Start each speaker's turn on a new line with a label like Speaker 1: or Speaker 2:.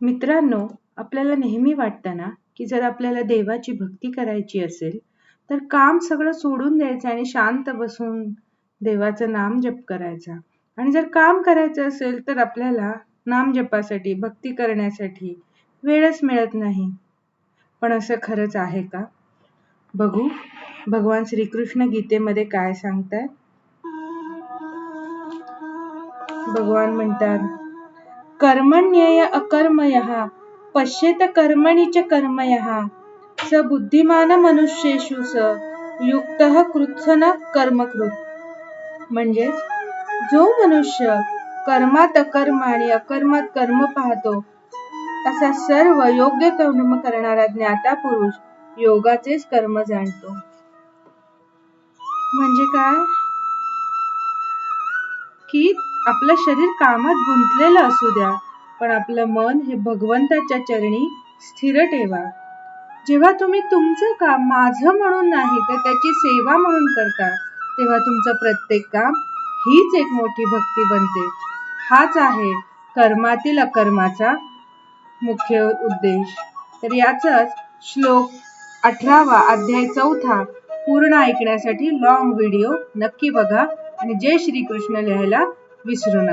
Speaker 1: मित्रांनो आपल्याला नेहमी वाटतं ना की जर आपल्याला देवाची भक्ती करायची असेल तर काम सगळं सोडून द्यायचं आणि शांत बसून देवाचं नाम जप करायचा. आणि जर काम करायचं असेल तर आपल्याला नाम जपासाठी भक्ती करण्यासाठी वेळच मिळत नाही. पण असं खरंच आहे का? बघू भगवान श्रीकृष्ण गीतेमध्ये काय सांगताय भगवान म्हणतात कर्मण्यय अकर्मयः पश्येत कर्मणि च कर्मयः। स बुद्धिमान मनुष्येषु स युक्त कृत्सन कर्मकृत। म्हणजेच जो मनुष्य कर्मात अकर्म आणि अकर्मात कर्म पाहतो असा सर्व योग्य कर्म करणारा ज्ञाता पुरुष योगाचेच कर्म जाणतो. म्हणजे काय? की आपलं शरीर कामात गुंतलेलं असू द्या पण आपलं मन हे भगवंताच्या चरणी स्थिर ठेवा. जेव्हा तुम्ही तुमचं काम माझं म्हणून नाही तर त्याची सेवा म्हणून करता तेव्हा तुमचं प्रत्येक काम हीच एक मोठी भक्ती बनते. हाच आहे कर्मातील अकर्माचा मुख्य उद्देश. तर याचाच श्लोक अठरावा अध्याय चौथा पूर्ण ऐकण्यासाठी लॉंग व्हिडिओ नक्की बघा आणि जय श्रीकृष्ण लिहायला বিশ্লেষণ